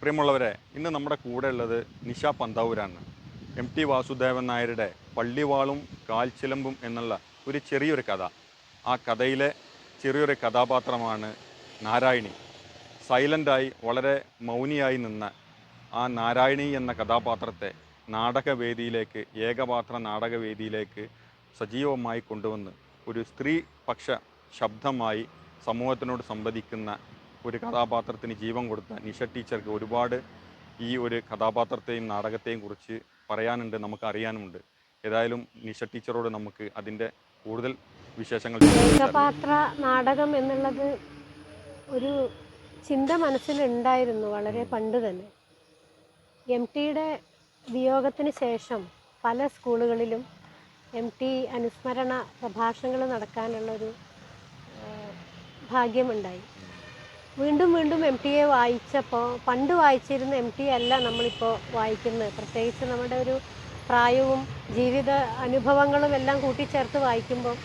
പ്രിയമുള്ളവരെ ഇന്ന് നമ്മുടെ കൂടെ ഉള്ളത് നിഷ പന്താവൂരാണ്. എം ടി വാസുദേവൻ നായരുടെ പള്ളിവാളും കാൽച്ചിലമ്പും എന്നുള്ള ഒരു ചെറിയൊരു കഥ. ആ കഥയിലെ ചെറിയൊരു കഥാപാത്രമാണ് നാരായണി. സൈലന്റായി വളരെ മൗനിയായി നിന്ന ആ നാരായണി എന്ന കഥാപാത്രത്തെ നാടകവേദിയിലേക്ക് ഏകപാത്ര നാടകവേദിയിലേക്ക് സജീവമായി കൊണ്ടുവന്ന് ഒരു സ്ത്രീപക്ഷ ശബ്ദമായി സമൂഹത്തിനോട് സംവദിക്കുന്ന ഒരു കഥാപാത്രത്തിന് ജീവൻ കൊടുത്ത നിഷ ടീച്ചർക്ക് ഒരുപാട് ഈ ഒരു കഥാപാത്രത്തെയും നാടകത്തെയും കുറിച്ച് പറയാനുണ്ട് നമുക്ക് അറിയാനുമുണ്ട് ഏതായാലും നിഷ ടീച്ചറോട് നമുക്ക് അതിന്റെ കൂടുതൽ വിശേഷങ്ങൾ കഥാപാത്ര നാടകം എന്നുള്ളത് ഒരു ചിന്ത മനസ്സിലുണ്ടായിരുന്നു വളരെ പണ്ട് തന്നെ. എം ടിയുടെ വിയോഗത്തിന് ശേഷം പല സ്കൂളുകളിലും എം ടി അനുസ്മരണ പ്രഭാഷണങ്ങൾ നടക്കാനുള്ളൊരു ഭാഗ്യമുണ്ടായി. വീണ്ടും വീണ്ടും എം ടി എ വായിച്ചപ്പോൾ പണ്ട് വായിച്ചിരുന്ന എം ടി അല്ല നമ്മളിപ്പോൾ വായിക്കുന്നത്. പ്രത്യേകിച്ച് നമ്മുടെ ഒരു പ്രായവും ജീവിത അനുഭവങ്ങളും എല്ലാം കൂട്ടിച്ചേർത്ത് വായിക്കുമ്പോൾ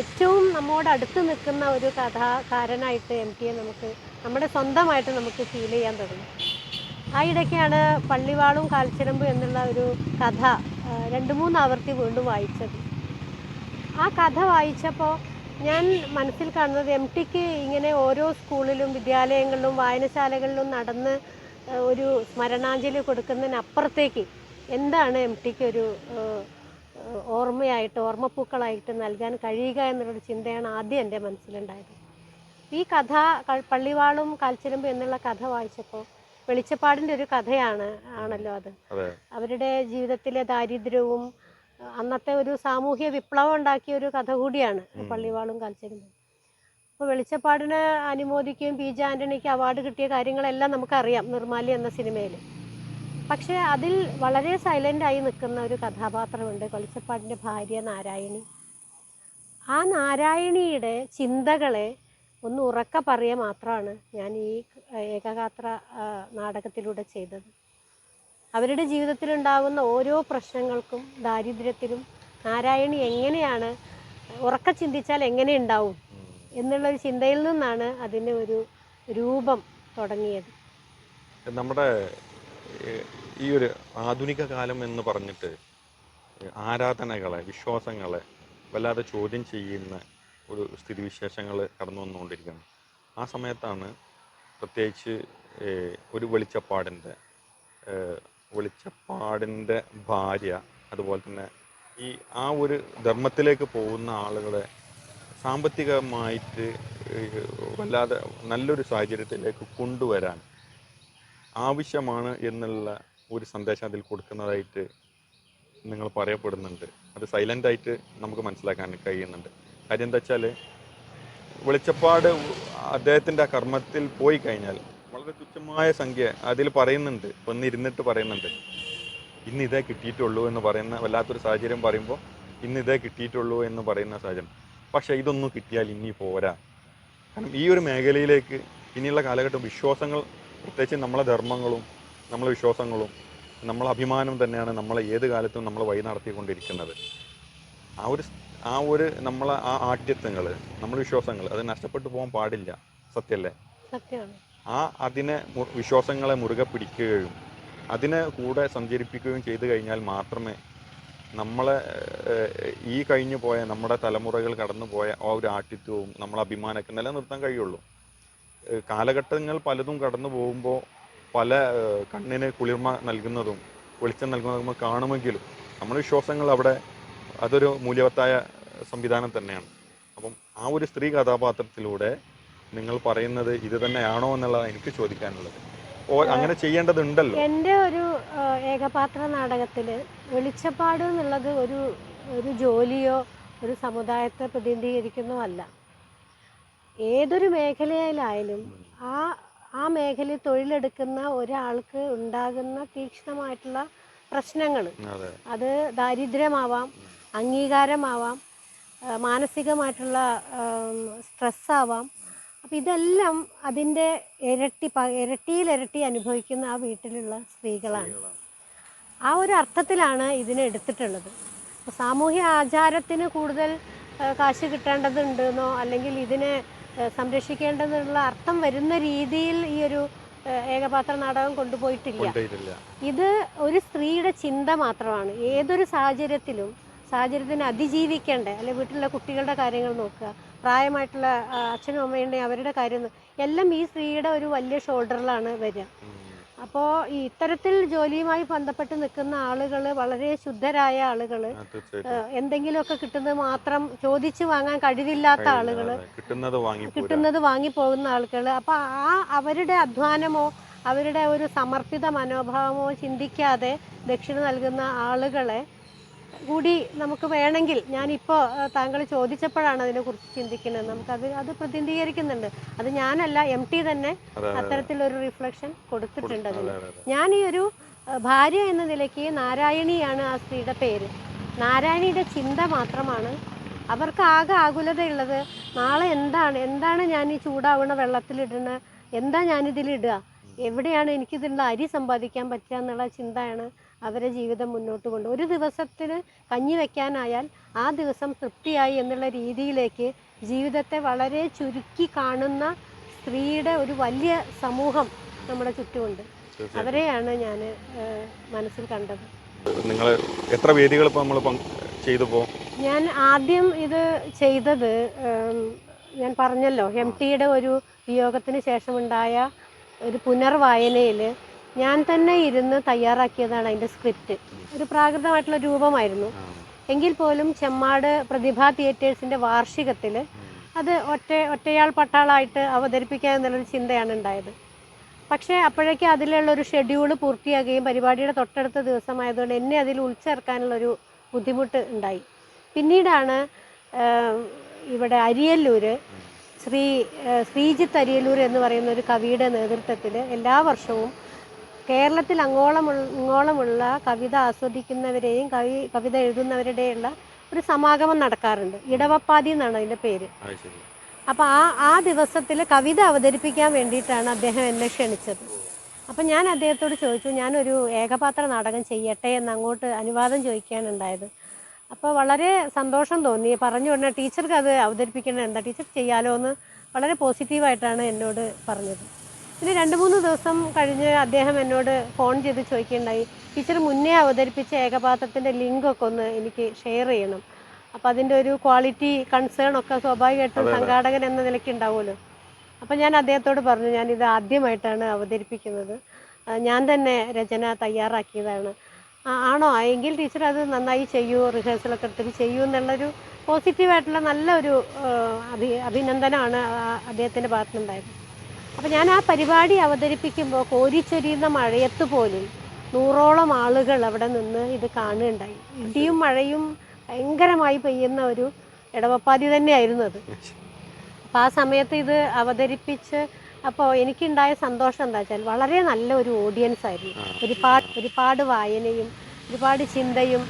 ഏറ്റവും നമ്മോട് അടുത്ത് നിൽക്കുന്ന ഒരു കഥാകാരനായിട്ട് എം ടി എ നമുക്ക് നമ്മുടെ സ്വന്തമായിട്ട് നമുക്ക് ഫീൽ ചെയ്യാൻ തുടങ്ങി. ആ ഇടയ്ക്കാണ് പള്ളിവാളും കാൽച്ചിരമ്പും എന്നുള്ള ഒരു കഥ രണ്ട് മൂന്ന് ആവർത്തി വീണ്ടും വായിച്ചത്. ആ കഥ വായിച്ചപ്പോൾ ഞാൻ മനസ്സിൽ കാണുന്നത് എം ടിക്ക് ഇങ്ങനെ ഓരോ സ്കൂളിലും വിദ്യാലയങ്ങളിലും വായനശാലകളിലും നടന്ന് ഒരു സ്മരണാഞ്ജലി കൊടുക്കുന്നതിനപ്പുറത്തേക്ക് എന്താണ് എം ടിക്ക് ഒരു ഓർമ്മയായിട്ട് ഓർമ്മപ്പൂക്കളായിട്ട് നൽകാൻ കഴിയുക എന്നുള്ളൊരു ചിന്തയാണ് ആദ്യം എന്റെ മനസ്സിലുണ്ടായത്. ഈ കഥ പള്ളിവാളും കാൽച്ചിലമ്പും എന്നുള്ള കഥ വായിച്ചപ്പോൾ വെളിച്ചപ്പാടിന്റെ ഒരു കഥയാണ് ആണല്ലോ അത്. അവരുടെ ജീവിതത്തിലെ ദാരിദ്ര്യവും അന്നത്തെ ഒരു സാമൂഹ്യ വിപ്ലവം ഉണ്ടാക്കിയ ഒരു കഥ കൂടിയാണ് പള്ളിവാളും കാൽച്ചെരുമ്പും അപ്പോൾ വെളിച്ചപ്പാടിനെ അനുമോദിക്കുകയും പി ജെ ആന്റണിക്ക് അവാർഡ് കിട്ടിയ കാര്യങ്ങളെല്ലാം നമുക്കറിയാം നിർമാലി എന്ന സിനിമയിൽ. പക്ഷേ അതിൽ വളരെ സൈലന്റായി നിൽക്കുന്ന ഒരു കഥാപാത്രമുണ്ട് വെളിച്ചപ്പാടിന്റെ ഭാര്യ നാരായണി. ആ നാരായണിയുടെ ചിന്തകളെ ഒന്ന് ഉറക്ക പറയുക മാത്രമാണ് ഞാൻ ഈ ഏകഗാത്ര നാടകത്തിലൂടെ ചെയ്തത്. അവരുടെ ജീവിതത്തിലുണ്ടാകുന്ന ഓരോ പ്രശ്നങ്ങൾക്കും ദാരിദ്ര്യത്തിലും നാരായണി എങ്ങനെയാണ് ഉറക്ക ചിന്തിച്ചാൽ എങ്ങനെ ഉണ്ടാവും എന്നുള്ളൊരു ചിന്തയിൽ നിന്നാണ് അതിന് ഒരു രൂപം തുടങ്ങിയത്. നമ്മുടെ ഈ ഒരു ആധുനിക കാലം എന്ന് പറഞ്ഞിട്ട് ആരാധനകളെ വിശ്വാസങ്ങളെ വല്ലാതെ ചോദ്യം ചെയ്യുന്ന ഒരു സ്ഥിതിവിശേഷങ്ങൾ കടന്നു വന്നുകൊണ്ടിരിക്കുന്നു. ആ സമയത്താണ് പ്രത്യേകിച്ച് ഒരു വെളിച്ചപ്പാടിന്റെ വെളിച്ചപ്പാടിന്റെ ഭാര്യ അതുപോലെ തന്നെ ഈ ആ ഒരു ധർമ്മത്തിലേക്ക് പോകുന്ന ആളുകളെ സാമ്പത്തികമായിട്ട് വല്ലാതെ നല്ലൊരു സാഹചര്യത്തിലേക്ക് കൊണ്ടുവരാൻ ആവശ്യമാണ് എന്നുള്ള ഒരു സന്ദേശം അതിൽ കൊടുക്കുന്നതായിട്ട് നിങ്ങൾ പറയപ്പെടുന്നുണ്ട്. അത് സൈലന്റായിട്ട് നമുക്ക് മനസ്സിലാക്കാൻ കഴിയുന്നുണ്ട്. കാര്യം എന്താ വെച്ചാൽ വെളിച്ചപ്പാട് അദ്ദേഹത്തിന്റെ ആ കർമ്മത്തിൽ പോയി കഴിഞ്ഞാൽ വളരെ തുച്ഛമായ സംഖ്യ അതിൽ പറയുന്നുണ്ട്. ഒന്ന് ഇരുന്നിട്ട് പറയുന്നുണ്ട്. ഇന്ന് ഇതേ കിട്ടിയിട്ടുള്ളൂ എന്ന് പറയുന്ന വല്ലാത്തൊരു സാഹചര്യം പറയുമ്പോൾ ഇന്ന് ഇതേ കിട്ടിയിട്ടുള്ളൂ എന്ന് പറയുന്ന സാഹചര്യം. പക്ഷേ ഇതൊന്നും കിട്ടിയാൽ ഇനി പോരാ. കാരണം ഈ ഒരു മേഖലയിലേക്ക് ഇനിയുള്ള കാലഘട്ടം വിശ്വാസങ്ങൾ പ്രത്യേകിച്ച് നമ്മളെ ധർമ്മങ്ങളും നമ്മളെ വിശ്വാസങ്ങളും നമ്മളെ അഭിമാനം തന്നെയാണ് നമ്മളെ ഏത് കാലത്തും നമ്മൾ വഴി നടത്തിക്കൊണ്ടിരിക്കുന്നത്. ആ ഒരു ആ ഒരു നമ്മളെ ആ ആഠ്യത്വങ്ങൾ നമ്മളെ വിശ്വാസങ്ങൾ അത് നഷ്ടപ്പെട്ടു പോകാൻ പാടില്ല. സത്യല്ലേ സത്യമാണ് ആ അതിനെ വിശ്വാസങ്ങളെ മുറുകെ പിടിക്കുകയും അതിനെ കൂടെ സഞ്ചരിപ്പിക്കുകയും ചെയ്തു കഴിഞ്ഞാൽ മാത്രമേ നമ്മളെ ഈ കഴിഞ്ഞു പോയ നമ്മുടെ തലമുറകൾ കടന്നു പോയ ആ ഒരു ആട്ടിത്വവും നമ്മളെ അഭിമാനമൊക്കെ നിലനിർത്താൻ കഴിയുള്ളൂ. കാലഘട്ടങ്ങൾ പലതും കടന്നു പോകുമ്പോൾ പല കണ്ണിന് കുളിർമ നൽകുന്നതും വെളിച്ചം നൽകുന്നതും നമ്മൾ കാണുമെങ്കിലും നമ്മുടെ വിശ്വാസങ്ങൾ അവിടെ അതൊരു മൂല്യവത്തായ സംവിധാനം തന്നെയാണ്. അപ്പം ആ ഒരു സ്ത്രീ കഥാപാത്രത്തിലൂടെ നിങ്ങൾ പറയുന്നത് ഇത് തന്നെയാണോ എന്നുള്ളതാണ് എനിക്ക് ചോദിക്കാനുള്ളത്. ഓ അങ്ങനെ ചെയ്യേണ്ടതുണ്ടല്ലോ. എന്റെ ഒരു ഏകപാത്ര നാടകത്തിൽ വെളിച്ചപ്പാട് എന്നുള്ളത് ഒരു ഒരു ജോലിയോ ഒരു സമുദായത്തെ പ്രതിനിധീകരിക്കുന്നതല്ല. ഏതൊരു മേഖലയിലായാലും ആ ആ മേഖലയിൽ തൊഴിലെടുക്കുന്ന ഒരാൾക്ക് ഉണ്ടാകുന്ന തീക്ഷ്ണമായിട്ടുള്ള പ്രശ്നങ്ങൾ അതെ. ദാരിദ്ര്യമാവാം അംഗീകാരമാവാം മാനസികമായിട്ടുള്ള സ്ട്രെസ്സാവാം അപ്പം ഇതെല്ലാം അതിന്റെ ഇരട്ടി ഇരട്ടിയിലിരട്ടി അനുഭവിക്കുന്ന ആ വീട്ടിലുള്ള സ്ത്രീകളാണ്. ആ ഒരു അർത്ഥത്തിലാണ് ഇതിനെ എടുത്തിട്ടുള്ളത്. അപ്പോൾ സാമൂഹ്യ ആചാരത്തിന് കൂടുതൽ കാശ് കിട്ടേണ്ടതുണ്ടെന്നോ അല്ലെങ്കിൽ ഇതിനെ സംരക്ഷിക്കേണ്ടതെന്നുള്ള അർത്ഥം വരുന്ന രീതിയിൽ ഈ ഒരു ഏകപാത്ര നാടകം കൊണ്ടുപോയിട്ടില്ല. കൊണ്ടുപോയിട്ടില്ല. ഇത് ഒരു സ്ത്രീയുടെ ചിന്ത മാത്രമാണ്. ഏതൊരു സാഹചര്യത്തിലും സാഹചര്യത്തിനെ അതിജീവിക്കേണ്ട അല്ലെങ്കിൽ വീട്ടിലുള്ള കുട്ടികളുടെ കാര്യങ്ങൾ നോക്കുക പ്രായമായിട്ടുള്ള അച്ഛനും അമ്മയുണ്ടെങ്കിൽ അവരുടെ കാര്യം എല്ലാം ഈ സ്ത്രീയുടെ ഒരു വലിയ ഷോൾഡറിലാണ് വരിക. അപ്പോ അപ്പോൾ ഈ ഇത്തരത്തിൽ ജോലിയുമായി ബന്ധപ്പെട്ട് നിൽക്കുന്ന ആളുകൾ വളരെ ശുദ്ധരായ ആളുകൾ എന്തെങ്കിലുമൊക്കെ കിട്ടുന്നത് മാത്രം ചോദിച്ചു വാങ്ങാൻ കഴിവില്ലാത്ത ആളുകൾ കിട്ടുന്നത് വാങ്ങി പോകുന്ന വാങ്ങിപ്പോകുന്ന ആളുകൾ അപ്പോൾ ആ അവരുടെ അധ്വാനമോ അവരുടെ ഒരു സമർപ്പിത മനോഭാവമോ ചിന്തിക്കാതെ ദക്ഷിണ നൽകുന്ന ആളുകളെ കൂടി നമുക്ക് വേണമെങ്കിൽ ഞാനിപ്പോൾ താങ്കൾ ചോദിച്ചപ്പോഴാണ് അതിനെക്കുറിച്ച് ചിന്തിക്കുന്നത്. നമുക്കത് അത് പ്രതിനിധീകരിക്കുന്നുണ്ട്. അത് ഞാനല്ല എം ടി തന്നെ അതെ അത്തരത്തിലൊരു റിഫ്ലക്ഷൻ കൊടുത്തിട്ടുണ്ട് അതിന്. അതെ അതെ ഞാൻ ഈ ഒരു ഭാര്യ എന്ന നിലയ്ക്ക് നാരായണിയാണ് ആ സ്ത്രീയുടെ പേര്. നാരായണിയുടെ ചിന്ത മാത്രമാണ് അവർക്ക് ആകെ ആകുലതയുള്ളത്. നാളെ എന്താണ് എന്താണ് ഞാൻ ഈ ചൂടാവുന്ന വെള്ളത്തിലിടുന്നത് എന്താ ഞാനിതിലിടുക? എവിടെയാണ് എനിക്കിതിനുള്ള അരി സമ്പാദിക്കാൻ പറ്റുക എന്നുള്ള ചിന്തയാണ് അവരെ ജീവിതം മുന്നോട്ട് കൊണ്ട് ഒരു ദിവസത്തിന് കഞ്ഞി വെക്കാനായാൽ ആ ദിവസം തൃപ്തിയായി എന്നുള്ള രീതിയിലേക്ക് ജീവിതത്തെ വളരെ ചുരുക്കി കാണുന്ന സ്ത്രീയുടെ ഒരു വലിയ സമൂഹം നമ്മുടെ ചുറ്റുമുണ്ട്. അവരെയാണ് ഞാൻ മനസ്സിൽ കണ്ടത്. നിങ്ങൾ എത്ര വേദികൾ ഇപ്പോൾ നമ്മൾ ഞാൻ ആദ്യം ഇത് ചെയ്തത് ഞാൻ പറഞ്ഞല്ലോ എം ടിയുടെ ഒരു വിയോഗത്തിന് ശേഷമുണ്ടായ ഒരു പുനർവായനയിൽ ഞാൻ തന്നെ ഇരുന്ന് തയ്യാറാക്കിയതാണ് അതിന്റെ സ്ക്രിപ്റ്റ്. ഒരു പ്രാകൃതമായിട്ടുള്ള രൂപമായിരുന്നു. എങ്കിൽ പോലും ചെമ്മാട് പ്രതിഭ തിയേറ്റേഴ്സിന്റെ വാർഷികത്തിൽ അത് ഒറ്റ ഒറ്റയാൾ പട്ടാളായിട്ട് അവതരിപ്പിക്കുക എന്നുള്ളൊരു ചിന്തയാണ് ഉണ്ടായത്. പക്ഷേ അപ്പോഴേക്ക് അതിലുള്ള ഒരു ഷെഡ്യൂൾ പൂർത്തിയാകുകയും പരിപാടിയുടെ തൊട്ടടുത്ത ദിവസമായതുകൊണ്ട് എന്നെ അതിൽ ഉൾച്ചേർക്കാനുള്ളൊരു ബുദ്ധിമുട്ട് ഉണ്ടായി. പിന്നീടാണ് ഇവിടെ അരിയല്ലൂർ ശ്രീ ശ്രീജിത്ത് അരിയല്ലൂർ എന്ന് പറയുന്ന ഒരു കവിയുടെ നേതൃത്വത്തിൽ എല്ലാ വർഷവും കേരളത്തിൽ അങ്ങോളമുള്ള അങ്ങോളമുള്ള കവിത ആസ്വദിക്കുന്നവരെയും കവി കവിത എഴുതുന്നവരുടെയുള്ള ഒരു സമാഗമം നടക്കാറുണ്ട്. ഇടവപ്പാതി എന്നാണ് അതിന്റെ പേര്. അപ്പം അപ്പോൾ ആ ആ ദിവസത്തിൽ കവിത അവതരിപ്പിക്കാൻ വേണ്ടിയിട്ടാണ് അദ്ദേഹം എന്നെ ക്ഷണിച്ചത്. അപ്പം ഞാൻ അദ്ദേഹത്തോട് ചോദിച്ചു ഞാനൊരു ഏകപാത്ര നാടകം ചെയ്യട്ടെ എന്ന് അങ്ങോട്ട് അനുവാദം ചോദിക്കാനുണ്ടായത്. അപ്പോൾ വളരെ സന്തോഷം തോന്നി. പറഞ്ഞു ഉടനെ ടീച്ചർക്ക് അത് അവതരിപ്പിക്കേണ്ട എന്താ? ടീച്ചർ ചെയ്യാലോ എന്ന് വളരെ പോസിറ്റീവായിട്ടാണ് എന്നോട് പറഞ്ഞത്. പിന്നെ രണ്ട് മൂന്ന് ദിവസം കഴിഞ്ഞ് അദ്ദേഹം എന്നോട് ഫോൺ ചെയ്ത് ചോദിക്കുകയുണ്ടായി ടീച്ചർ മുന്നേ അവതരിപ്പിച്ച ഏകപാത്രത്തിന്റെ ലിങ്കൊക്കെ ഒന്ന് എനിക്ക് ഷെയർ ചെയ്യണം. അപ്പോൾ അതിന്റെ ഒരു ക്വാളിറ്റി കൺസേൺ ഒക്കെ സ്വാഭാവികമായിട്ടും സംഘാടകൻ എന്ന നിലയ്ക്ക് ഉണ്ടാവുമല്ലോ. അപ്പം ഞാൻ അദ്ദേഹത്തോട് പറഞ്ഞു ഞാൻ ഇത് ആദ്യമായിട്ടാണ് അവതരിപ്പിക്കുന്നത്. ഞാൻ തന്നെ രചന തയ്യാറാക്കിയതാണ്. ആണോ? എങ്കിൽ ടീച്ചർ അത് നന്നായി ചെയ്യൂ റിഹേഴ്സലൊക്കെ എടുത്തിട്ട് ചെയ്യൂ എന്നുള്ളൊരു പോസിറ്റീവായിട്ടുള്ള നല്ലൊരു അഭി അഭിനന്ദനമാണ് അദ്ദേഹത്തിന്റെ ഭാഗത്തുനിന്നുണ്ടായത്. അപ്പോൾ ഞാൻ ആ പരിപാടി അവതരിപ്പിക്കുമ്പോൾ കോരിച്ചൊരിയുന്ന മഴയത്ത് പോലും നൂറോളം ആളുകൾ അവിടെ നിന്ന് ഇത് കാണുകയുണ്ടായി. ഇടിയും മഴയും ഭയങ്കരമായി പെയ്യുന്ന ഒരു ഇടവപ്പാതി തന്നെയായിരുന്നു അത്. അപ്പോൾ ആ സമയത്ത് ഇത് അവതരിപ്പിച്ച് അപ്പോൾ എനിക്കുണ്ടായ സന്തോഷം എന്താ വെച്ചാൽ വളരെ നല്ല ഒരു ഓഡിയൻസ് ആയിരുന്നു. ഒരുപാട് ഒരുപാട് വായനയും ഒരുപാട് ചിന്തയും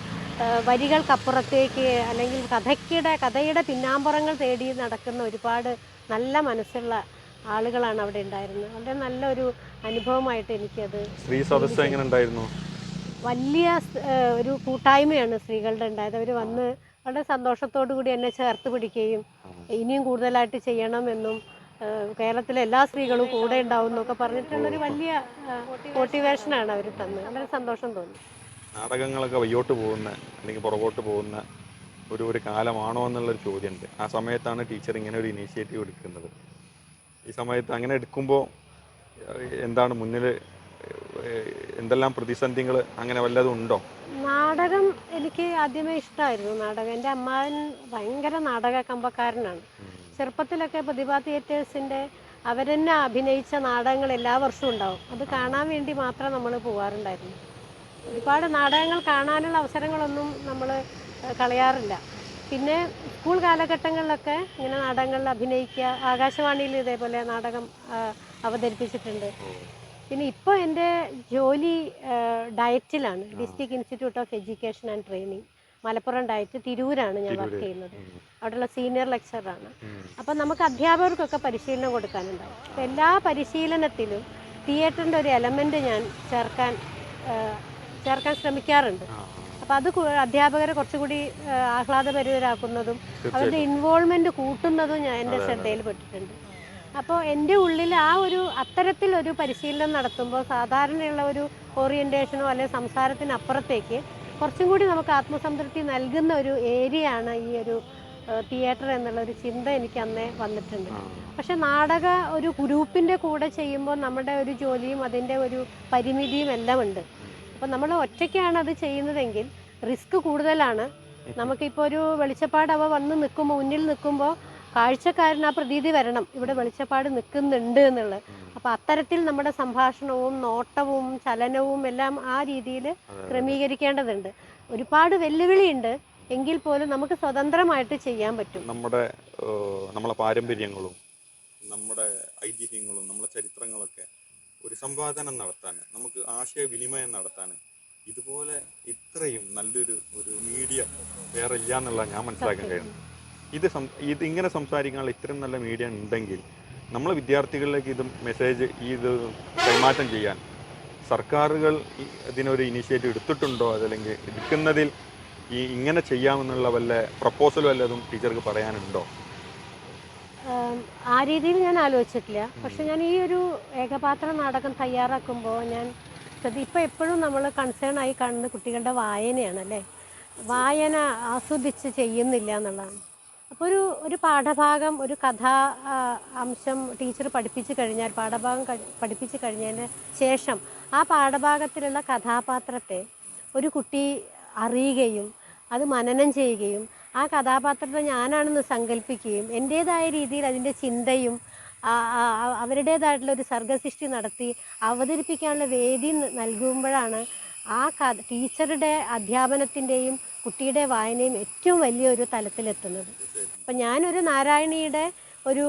വരികൾക്കപ്പുറത്തേക്ക് അല്ലെങ്കിൽ കഥയ്ക്കിടെ കഥയുടെ പിന്നാമ്പുറങ്ങൾ തേടി നടക്കുന്ന ഒരുപാട് നല്ല മനസ്സുള്ള ആളുകളാണ് അവിടെ ഉണ്ടായിരുന്നത്. വളരെ നല്ലൊരു അനുഭവമായിട്ട് എനിക്കത് സ്ത്രീ സദസ്സ് എങ്ങനെ ഉണ്ടായിരുന്നു? വലിയ ഒരു കൂട്ടായ്മയാണ് സ്ത്രീകളുടെ ഉണ്ടായത്. അവർ വന്ന് വളരെ സന്തോഷത്തോടു കൂടി എന്നെ ചേർത്ത് പിടിക്കുകയും ഇനിയും കൂടുതലായിട്ട് ചെയ്യണമെന്നും എന്നും കേരളത്തിലെ എല്ലാ സ്ത്രീകളും കൂടെ ഉണ്ടാവും എന്നൊക്കെ പറഞ്ഞിട്ടുള്ളൊരു വലിയ മോട്ടിവേഷനാണ് അവർ തന്നത്. വളരെ സന്തോഷം തോന്നി. നാടകങ്ങളൊക്കെ വയ്യോട്ട് പോകുന്ന അല്ലെങ്കിൽ പുറകോട്ട് പോകുന്ന ഒരു ഒരു കാലമാണോ എന്നുള്ളൊരു ചോദ്യമുണ്ട്. ആ സമയത്താണ് ടീച്ചർ ഇങ്ങനെ ഒരു ഇനീഷ്യേറ്റീവ് എടുക്കുന്നത്. ഈ സമയത്ത് അങ്ങനെ എടുക്കുമ്പോൾ എന്താണ് മുന്നിൽ എന്തെല്ലാം പ്രതിസന്ധികൾ അങ്ങനെ വല്ലതും ഉണ്ടോ? നാടകം എനിക്ക് ആദ്യമേ ഇഷ്ടമായിരുന്നു നാടകം എന്റെ അമ്മാവൻ ഭയങ്കര നാടക കമ്പക്കാരനാണ്. ചെറുപ്പത്തിലൊക്കെ പ്രതിഭ തിയേറ്റേഴ്സിന്റെ അവരെന്നെ അഭിനയിച്ച നാടകങ്ങൾ എല്ലാ വർഷവും ഉണ്ടാവും. അത് കാണാൻ വേണ്ടി മാത്രം നമ്മൾ പോകാറുണ്ടായിരുന്നു ഒരുപാട് നാടകങ്ങൾ കാണാനുള്ള അവസരങ്ങളൊന്നും നമ്മൾ കളയാറില്ല. പിന്നെ സ്കൂൾ കാലഘട്ടങ്ങളിലൊക്കെ ഇങ്ങനെ നാടകങ്ങളിൽ അഭിനയിക്കുക ആകാശവാണിയിൽ ഇതേപോലെ നാടകം അവതരിപ്പിച്ചിട്ടുണ്ട്. പിന്നെ ഇപ്പോൾ എന്റെ ജോലി ഡയറ്റിലാണ്. District institute of education and training. Malappuram DIET തിരൂരാണ് ഞാൻ വർക്ക് ചെയ്യുന്നത്. അവിടെയുള്ള സീനിയർ ലെക്ചറാണ്. അപ്പം നമുക്ക് അധ്യാപകർക്കൊക്കെ പരിശീലനം കൊടുക്കാനുണ്ടാവും. അപ്പം എല്ലാ പരിശീലനത്തിലും തിയേറ്ററിന്റെ ഒരു എലമെന്റ് ഞാൻ ചേർക്കാൻ ചേർക്കാൻ ശ്രമിക്കാറുണ്ട്. അപ്പം അത് അധ്യാപകരെ കുറച്ചുകൂടി ആഹ്ലാദപരിതരാക്കുന്നതും അവരുടെ ഇൻവോൾവ്മെന്റ് കൂട്ടുന്നതും ഞാൻ എന്റെ ശ്രദ്ധയിൽപ്പെട്ടിട്ടുണ്ട് അപ്പോൾ എന്റെ ഉള്ളിൽ ആ ഒരു അത്തരത്തിലൊരു പരിശീലനം നടത്തുമ്പോൾ സാധാരണയുള്ള ഒരു ഓറിയന്റേഷനോ അല്ലെങ്കിൽ സംസാരത്തിനപ്പുറത്തേക്ക് കുറച്ചും കൂടി നമുക്ക് ആത്മസംതൃപ്തി നൽകുന്ന ഒരു ഏരിയ ആണ് ഈ ഒരു തിയേറ്റർ എന്നുള്ള ഒരു ചിന്ത എനിക്ക് അന്നേ വന്നിട്ടുണ്ട്. പക്ഷെ നാടക ഒരു ഗ്രൂപ്പിന്റെ കൂടെ ചെയ്യുമ്പോൾ നമ്മുടെ ഒരു ജോലിയും അതിന്റെ ഒരു പരിമിതിയും എല്ലാം ഉണ്ട് അപ്പോൾ നമ്മൾ ഒറ്റയ്ക്കാണ് അത് ചെയ്യുന്നതെങ്കിൽ റിസ്ക് കൂടുതലാണ്. നമുക്കിപ്പോൾ ഒരു വെളിച്ചപ്പാട് അവ വന്ന് നിൽക്കുമ്പോൾ മുന്നിൽ നിൽക്കുമ്പോൾ കാഴ്ചക്കാരന് ആ പ്രതീതി വരണം. ഇവിടെ വെളിച്ചപ്പാട് നിൽക്കുന്നുണ്ട് എന്നുള്ളത്. അപ്പം അത്തരത്തിൽ നമ്മുടെ സംഭാഷണവും നോട്ടവും ചലനവും എല്ലാം ആ രീതിയിൽ. ക്രമീകരിക്കേണ്ടതുണ്ട്. ഒരുപാട് വെല്ലുവിളിയുണ്ട്. എങ്കിൽ പോലും നമുക്ക് സ്വതന്ത്രമായിട്ട് ചെയ്യാൻ പറ്റും. നമ്മുടെ നമ്മളെ പാരമ്പര്യങ്ങളും നമ്മുടെ ഐതിഹ്യങ്ങളും നമ്മുടെ ചരിത്രങ്ങളൊക്കെ ഒരു സംവാദനം നടത്താൻ നമുക്ക് ആശയവിനിമയം നടത്താൻ ഇതുപോലെ ഇത്രയും നല്ലൊരു ഒരു മീഡിയ വേറെ ഇല്ല എന്നുള്ള ഞാൻ മനസ്സിലാക്കാൻ കഴിയുന്നു ഇത് ഇത് ഇങ്ങനെ സംസാരിക്കാനുള്ള ഇത്രയും നല്ല മീഡിയ ഉണ്ടെങ്കിൽ നമ്മൾ വിദ്യാർത്ഥികളിലേക്ക് ഇത് മെസ്സേജ് ഇത് കൈമാറ്റം ചെയ്യാൻ സർക്കാരുകൾ ഇതിനൊരു ഇനീഷ്യേറ്റീവ് എടുത്തിട്ടുണ്ടോ? അതല്ലെങ്കിൽ എടുക്കുന്നതിൽ ഈ ഇങ്ങനെ ചെയ്യാമെന്നുള്ള വല്ല പ്രപ്പോസൽ വല്ലതും ടീച്ചർക്ക് പറയാനുണ്ടോ? ആ രീതിയിൽ ഞാൻ ആലോചിച്ചിട്ടില്ല. പക്ഷെ ഞാൻ ഈ ഒരു ഏകപാത്ര നാടകം തയ്യാറാക്കുമ്പോൾ ഞാൻ ശ്രദ്ധ ഇപ്പം എപ്പോഴും നമ്മൾ കൺസേൺ ആയി കാണുന്ന കുട്ടികളുടെ വായനയാണ് അല്ലേ? വായന ആസ്വദിച്ച് ചെയ്യുന്നില്ല എന്നുള്ളതാണ്. അപ്പോൾ ഒരു ഒരു പാഠഭാഗം ഒരു കഥാ അംശം ടീച്ചർ പഠിപ്പിച്ചു കഴിഞ്ഞാൽ പാഠഭാഗം പഠിപ്പിച്ചു കഴിഞ്ഞതിന് ശേഷം ആ പാഠഭാഗത്തിലുള്ള കഥാപാത്രത്തെ ഒരു കുട്ടി അറിയുകയും അത് മനനം ചെയ്യുകയും ആ കഥാപാത്രത്തെ ഞാനാണെന്ന് സങ്കല്പിക്കുകയും എന്റേതായ രീതിയിൽ അതിന്റെ ചിന്തയും അവരുടേതായിട്ടുള്ള ഒരു സർഗസൃഷ്ടി നടത്തി അവതരിപ്പിക്കാനുള്ള വേദി നൽകുമ്പോഴാണ് ആ ക ടീച്ചറുടെ അധ്യാപനത്തിന്റെയും കുട്ടിയുടെ വായനയും ഏറ്റവും വലിയൊരു തലത്തിലെത്തുന്നത്. അപ്പം ഞാനൊരു നാരായണിയുടെ ഒരു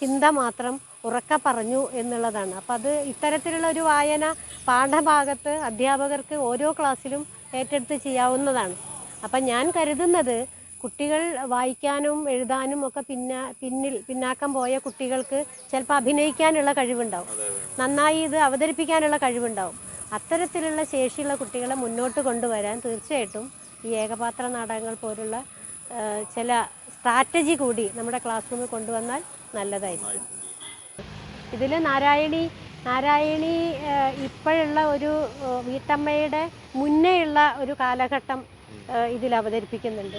ചിന്ത മാത്രം ഉറക്ക പറഞ്ഞു എന്നുള്ളതാണ്. അപ്പം അത് ഇത്തരത്തിലുള്ള ഒരു വായന പാഠഭാഗത്ത് അധ്യാപകർക്ക് ഓരോ ക്ലാസ്സിലും ഏറ്റെടുത്ത് ചെയ്യാവുന്നതാണ്. അപ്പം ഞാൻ കരുതുന്നത് കുട്ടികൾ വായിക്കാനും എഴുതാനും ഒക്കെ പിന്നാ പിന്നിൽ പിന്നാക്കം പോയ കുട്ടികൾക്ക് ചിലപ്പോൾ അഭിനയിക്കാനുള്ള കഴിവുണ്ടാവും. നന്നായി ഇത് അവതരിപ്പിക്കാനുള്ള കഴിവുണ്ടാവും. അത്തരത്തിലുള്ള ശേഷിയുള്ള കുട്ടികളെ മുന്നോട്ട് കൊണ്ടുവരാൻ തീർച്ചയായിട്ടും ഈ ഏകപാത്ര നാടകങ്ങൾ പോലുള്ള ചില സ്ട്രാറ്റജി കൂടി നമ്മുടെ ക്ലാസ് റൂമിൽ കൊണ്ടുവന്നാൽ നല്ലതായിരിക്കും. ഇതിൽ നാരായണി നാരായണി ഇപ്പോഴുള്ള ഒരു വീട്ടമ്മയുടെ മുന്നേയുള്ള ഒരു കാലഘട്ടം ഇതിൽ അവതരിപ്പിക്കുന്നുണ്ട്.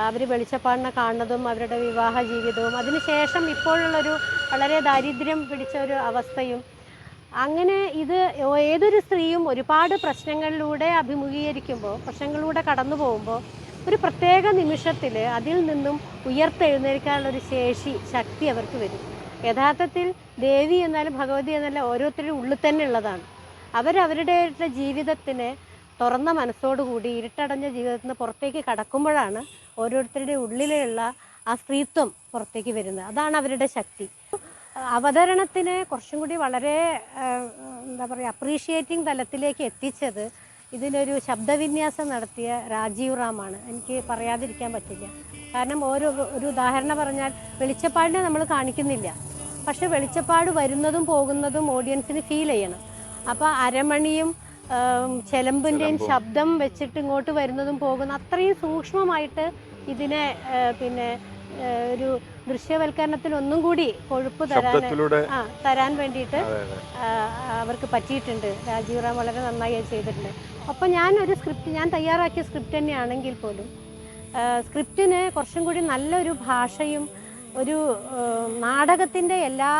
അവർ വെളിച്ചപ്പാടിനെ കാണുന്നതും അവരുടെ വിവാഹ ജീവിതവും. അതിനുശേഷം ഇപ്പോഴുള്ളൊരു വളരെ ദാരിദ്ര്യം പിടിച്ച ഒരു അവസ്ഥയും. അങ്ങനെ ഇത് ഏതൊരു സ്ത്രീയും ഒരുപാട് പ്രശ്നങ്ങളിലൂടെ അഭിമുഖീകരിക്കുമ്പോൾ പ്രശ്നങ്ങളിലൂടെ കടന്നു പോകുമ്പോൾ ഒരു പ്രത്യേക നിമിഷത്തിൽ അതിൽ നിന്നും ഉയർത്തെഴുന്നേൽക്കാനുള്ള ഒരു ശേഷി ശക്തി അവർക്ക് വരും. യഥാർത്ഥത്തിൽ ദേവി എന്നാലും ഭഗവതി എന്നാലും ഓരോരുത്തരുടെ ഉള്ളിൽ തന്നെ ഉള്ളതാണ്. അവരവരുടെ ജീവിതത്തിനെ തുറന്ന മനസ്സോടുകൂടി ഇരുട്ടടഞ്ഞ ജീവിതത്തിൽ നിന്ന് പുറത്തേക്ക് കടക്കുമ്പോഴാണ് ഓരോരുത്തരുടെ ഉള്ളിലുള്ള ആ സ്ത്രീത്വം പുറത്തേക്ക് വരുന്നത്. അതാണ് അവരുടെ ശക്തി. അവതരണത്തിന് കുറച്ചും കൂടി വളരെ എന്താ പറയുക അപ്രീഷിയേറ്റിംഗ് തലത്തിലേക്ക് എത്തിച്ചത് ഇതിനൊരു ശബ്ദവിന്യാസം നടത്തിയ രാജീവ് റാമാണ്. എനിക്ക് പറയാതിരിക്കാൻ പറ്റില്ല. കാരണം ഓരോ ഒരു ഉദാഹരണം പറഞ്ഞാൽ വെളിച്ചപ്പാടിനെ നമ്മൾ കാണിക്കുന്നില്ല. പക്ഷെ വെളിച്ചപ്പാട് വരുന്നതും പോകുന്നതും ഓഡിയൻസിന് ഫീൽ ചെയ്യണം. അപ്പോൾ അരമണിയും ചെലമ്പിന്റെയും ശബ്ദം വെച്ചിട്ട് ഇങ്ങോട്ട് വരുന്നതും പോകുന്ന അത്രയും സൂക്ഷ്മമായിട്ട് ഇതിനെ പിന്നെ ഒരു ദൃശ്യവൽക്കരണത്തിൽ ഒന്നും കൂടി കൊഴുപ്പ് തരാൻ ആ തരാൻ വേണ്ടിയിട്ട് അവർക്ക് പറ്റിയിട്ടുണ്ട്. രാജീവ് റാം വളരെ നന്നായി ചെയ്തിട്ടുണ്ട്. അപ്പം ഞാൻ ഒരു സ്ക്രിപ്റ്റ് ഞാൻ തയ്യാറാക്കിയ സ്ക്രിപ്റ്റ് തന്നെയാണെങ്കിൽ പോലും സ്ക്രിപ്റ്റിന് കുറച്ചും കൂടി നല്ലൊരു ഭാഷയും ഒരു നാടകത്തിന്റെ എല്ലാ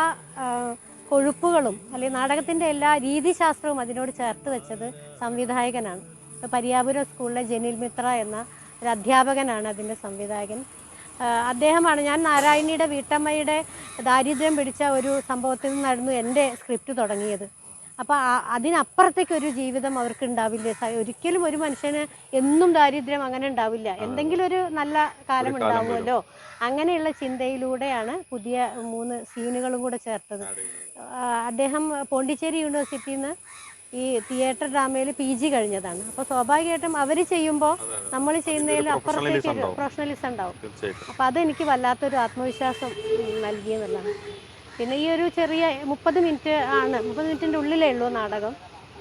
കൊഴുപ്പുകളും അല്ലെങ്കിൽ നാടകത്തിന്റെ എല്ലാ രീതിശാസ്ത്രവും അതിനോട് ചേർത്ത് വെച്ചത് സംവിധായകനാണ്. പരിയാപുരം സ്കൂളിലെ ജനീൽ മിത്ര എന്ന ഒരു അധ്യാപകനാണ് അതിന്റെ സംവിധായകൻ. അദ്ദേഹമാണ് ഞാൻ നാരായണിയുടെ വീട്ടമ്മയുടെ ദാരിദ്ര്യം പിടിച്ച ഒരു സംഭവത്തിൽ നിന്നായിരുന്നു എന്റെ സ്ക്രിപ്റ്റ് തുടങ്ങിയത്. അപ്പോൾ അതിനപ്പുറത്തേക്ക് ഒരു ജീവിതം അവർക്ക് ഉണ്ടാവില്ല. ഒരിക്കലും ഒരു മനുഷ്യന് എന്നും ദാരിദ്ര്യം അങ്ങനെ ഉണ്ടാവില്ല. എന്തെങ്കിലും ഒരു നല്ല കാലം ഉണ്ടാവുമല്ലോ. അങ്ങനെയുള്ള ചിന്തയിലൂടെയാണ് പുതിയ മൂന്ന് സീനുകളും കൂടെ ചേർത്തത്. അദ്ദേഹം പോണ്ടിച്ചേരി യൂണിവേഴ്സിറ്റിയിൽ നിന്ന് ഈ തിയേറ്റർ ഡ്രാമയിൽ പി ജി കഴിഞ്ഞതാണ്. അപ്പോൾ സ്വാഭാവികമായിട്ടും അവർ ചെയ്യുമ്പോൾ നമ്മൾ ചെയ്യുന്നതിൽ അപ്പുറത്തേക്ക്. പ്രൊഫഷണലിസം ഉണ്ടാവും. അപ്പൊ അപ്പോൾ അതെനിക്ക് വല്ലാത്തൊരു ആത്മവിശ്വാസം നൽകിയെന്നുള്ളതാണ് പിന്നെ ഈ ഒരു ചെറിയ മുപ്പത് മിനിറ്റ് ആണ് മുപ്പത് മിനിറ്റിന്റെ ഉള്ളിലേ ഉള്ളൂ നാടകം.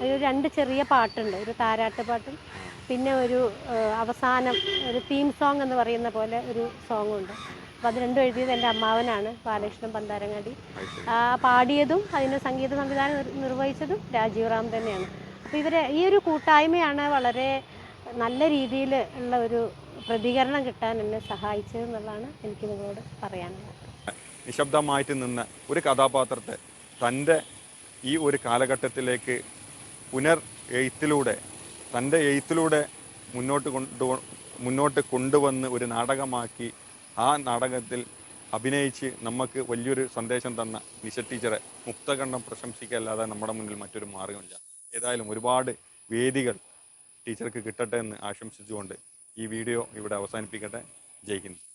ഒരു രണ്ട് ചെറിയ പാട്ടുണ്ട് ഒരു താരാട്ട് പാട്ടും പിന്നെ ഒരു അവസാനം ഒരു തീം സോങ് എന്ന് പറയുന്ന പോലെ ഒരു സോങ്ങുണ്ട് അപ്പോൾ അത് രണ്ടും എഴുതിയത് എന്റെ അമ്മാവനാണ് ബാലകൃഷ്ണൻ പന്താരങ്ങാടി. പാടിയതും അതിന്റെ സംഗീത സംവിധാനം നിർവഹിച്ചതും രാജീവ് റാം തന്നെയാണ്. അപ്പോൾ ഇവരെ ഈ ഒരു കൂട്ടായ്മയാണ് വളരെ നല്ല രീതിയിൽ ഉള്ള ഒരു പ്രതികരണം കിട്ടാൻ എന്നെ സഹായിച്ചത് എന്നുള്ളതാണ് എനിക്ക് നിങ്ങളോട് പറയാനുള്ളത്. നിശബ്ദമായിട്ട് നിന്ന് ഒരു കഥാപാത്രത്തെ തന്റെ ഈ ഒരു കാലഘട്ടത്തിലേക്ക് പുനർ എഴുത്തിലൂടെ തന്റെ എഴുത്തിലൂടെ മുന്നോട്ട് കൊണ്ടു മുന്നോട്ട് കൊണ്ടുവന്ന് ഒരു നാടകമാക്കി ആ നാടകത്തിൽ അഭിനയിച്ച് നമുക്ക് വലിയൊരു സന്ദേശം തന്ന നിശ ടീച്ചറെ മുക്തകണ്ഠം പ്രശംസിക്കല്ലാതെ നമ്മുടെ മുന്നിൽ മറ്റൊരു മാർഗമില്ല. ഏതായാലും ഒരുപാട് വേദികൾ ടീച്ചർക്ക് കിട്ടട്ടെ എന്ന് ആശംസിച്ചുകൊണ്ട് ഈ വീഡിയോ ഇവിടെ അവസാനിപ്പിക്കട്ടെ. ജയ് ഹിന്ദ്.